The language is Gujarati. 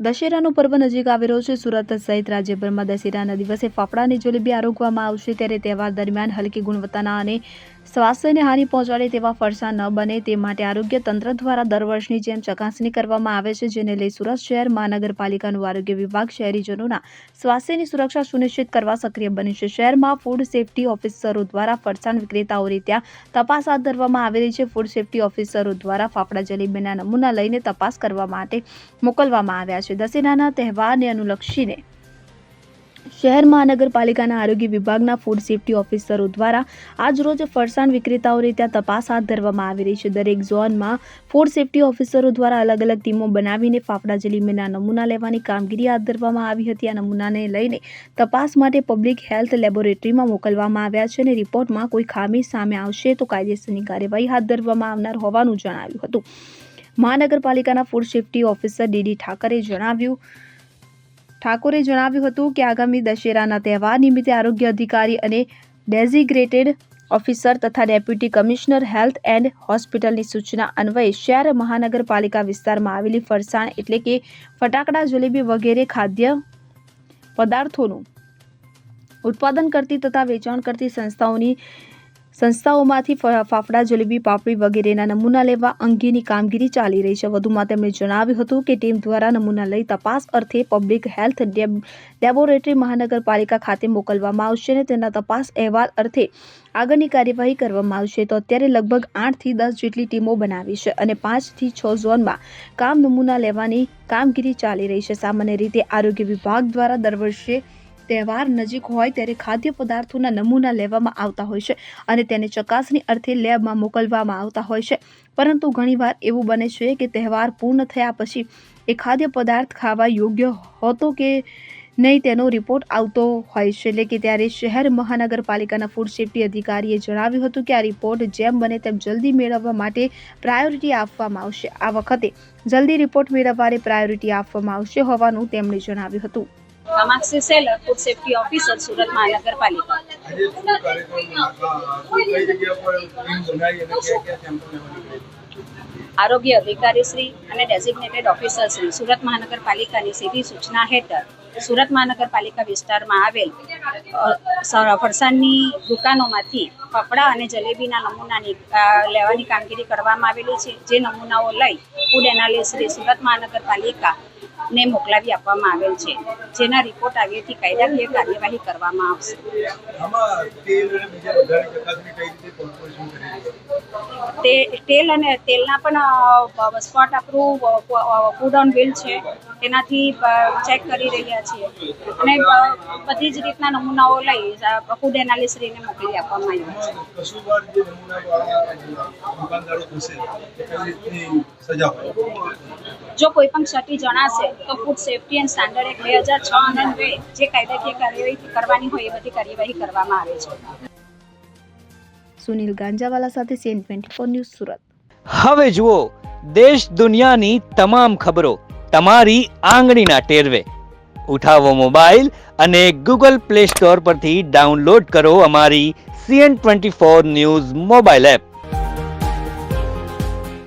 દશેરાનો પર્વ નજીક આવી રહ્યો છે. સુરત સહિત રાજ્યભરમાં દશેરાના દિવસે ફાફડાની જલેબી આરોગવામાં આવશે. ત્યારે તહેવાર દરમિયાન હલકી ગુણવત્તાના અને સ્વાસ્થ્યને હાનિ પહોંચાડે તેવા ફરસાણ ન બને તે માટે આરોગ્ય તંત્ર દ્વારા દર વર્ષની જેમ ચકાસણી કરવામાં આવે છે, જેને લઈ સુરત શહેર, મહાનગરપાલિકાનું આરોગ્ય વિભાગ, શહેરીજનોના સ્વાસ્થ્યની સુરક્ષા સુનિશ્ચિત કરવા સક્રિય બને છે. શહેરમાં ફૂડ સેફ્ટી ઓફિસરો દ્વારા ફરસાણ વિક્રેતાઓની ત્યાં તપાસ હાથ ધરવામાં આવી રહી છે. ફૂડ સેફ્ટી ઓફિસરો દ્વારા ફાફડા જલેબીના નમૂના લઈને તપાસ કરવા માટે મોકલવામાં આવ્યા છે. દશેરાના તહેવારને અનુલક્ષીને શહેર મહાનગરપાલિકાના આરોગ્ય વિભાગના ફૂડ સેફ્ટી ઓફિસરો દ્વારા આજ રોજ ફરસાણ વિક્રેતાઓની ત્યાં તપાસ હાથ ધરવામાં આવી રહી છે. દરેક ઝોનમાં ફૂડ સેફ્ટી ઓફિસરો દ્વારા અલગ અલગ ટીમો બનાવીને ફાફડા જલેબીના નમૂના લેવાની કામગીરી હાથ ધરવામાં આવી હતી. આ નમૂનાને લઈને તપાસ માટે પબ્લિક હેલ્થ લેબોરેટરીમાં મોકલવામાં આવ્યા છે અને રિપોર્ટમાં કોઈ ખામી સામે આવશે તો કાયદેસરની કાર્યવાહી હાથ ધરવામાં આવનાર હોવાનું જણાવ્યું હતું. મહાનગરપાલિકાના food safety officer D D Thackeray જણાવ્યું ઠાકોરે જણાવ્યું હતું કે આગામી દશેરાના તહેવાર નિમિત્તે આરોગ્ય અધિકારી અને ડેઝિગ્રેટેડ ઓફિસર તથા ડેપ્યુટી કમિશનર, હેલ્થ એન્ડ હોસ્પિટલની સૂચના અન્વયે શહેર મહાનગરપાલિકા વિસ્તારમાં આવેલી ફરસાણ એટલે કે ફટાકડા, જલેબી વગેરે ખાદ્ય પદાર્થોનું ઉત્પાદન કરતી તથા વેચાણ કરતી સંસ્થાઓની સંસ્થાઓમાંથી ફાફડા, જલેબી, પાપડી વગેરેના નમૂના લેવા અંગેની કામગીરી ચાલી રહી છે. વધુમાં તેમણે જણાવ્યું હતું કે ટીમ દ્વારા નમૂના લઈ તપાસ અર્થે પબ્લિક હેલ્થ લેબોરેટરી મહાનગરપાલિકા ખાતે મોકલવામાં આવશે અને તેના તપાસ અહેવાલ અર્થે આગળની કાર્યવાહી કરવામાં આવશે. તો અત્યારે લગભગ આઠથી દસ જેટલી ટીમો બનાવી છે અને પાંચથી છ ઝોનમાં કામ નમૂના લેવાની કામગીરી ચાલી રહી છે. સામાન્ય રીતે આરોગ્ય વિભાગ દ્વારા દર વર્ષે તહેવાર નજીક હોય ત્યારે ખાદ્ય પદાર્થોના નમૂના લેવામાં આવતા હોય છે અને તેને ચકાસણી અર્થે લેબમાં મોકલવામાં આવતા હોય છે. પરંતુ ઘણીવાર એવું બને છે કે તહેવાર પૂર્ણ થયા પછી એ ખાદ્ય પદાર્થ ખાવા યોગ્ય હોતો કે નહીં તેનો રિપોર્ટ આવતો હોય છે. એટલે કે ત્યારે શહેર મહાનગરપાલિકાના ફૂડ સેફ્ટી અધિકારીએ જણાવ્યું હતું કે આ રિપોર્ટ જેમ બને તેમ જલ્દી મેળવવા માટે પ્રાયોરિટી આપવામાં આવશે. આ વખતે જલ્દી રિપોર્ટ મેળવવાને પ્રાયોરિટી આપવામાં આવશે હોવાનું તેમણે જણાવ્યું હતું. કામાક્ષી સેલર ફૂડ સેફ્ટી ઓફિસર સુરત મહાનગરપાલિકા આરોગ્ય અધિકારી શ્રી અને ડેઝિગ્નેટેડ ઓફિસર શ્રી સુરત મહાનગરપાલિકાની સીધી સૂચના હેઠળ સુરત મહાનગરપાલિકા વિસ્તારમાં આવેલ ફરસાણની દુકાનોમાંથી કપડાં અને જલેબીના નમૂનાની લેવાની કામગીરી કરવામાં આવેલી છે જે નમૂનાઓ લઈ ફૂડ એનાલિસ્ટ શ્રી સુરત મહાનગરપાલિકા ને મોકલાવી આપવામાં આવેલ છે. જેના રિપોર્ટ આવ્યેથી કાયદાકીય કાર્યવાહી કરવામાં આવશે. તે તેલ અને તેલના પણ સ્પોટ આપણું ફૂડ ઓન બિલ છે. તેનાથી ચેક કરી રહ્યા છીએ. અને બધી જ રીતના નમૂનાઓ લઈ ફૂડ એનાલિસ્ટરીને મોકલી આપવામાં આવ્યા છે સજા જો કોઈ પણ ક્ષતિ જણાશે તો food safety and standard act બે હજાર છ અન્વયે જે કાયદાકીય કાર્યવાહી કરવાની હોય એ બધી કાર્યવાહી કરવામાં આવે છે. સુનિલ ગાંજાવાલા સાથે CN twenty four news Surat. હવે જુઓ દેશ દુનિયાની તમામ ખબરો તમારી આંગળીના ટેરવે. ઉઠાવો મોબાઈલ અને ગૂગલ પ્લે સ્ટોર પરથી ડાઉનલોડ કરો અમારી CN twenty four news mobile app.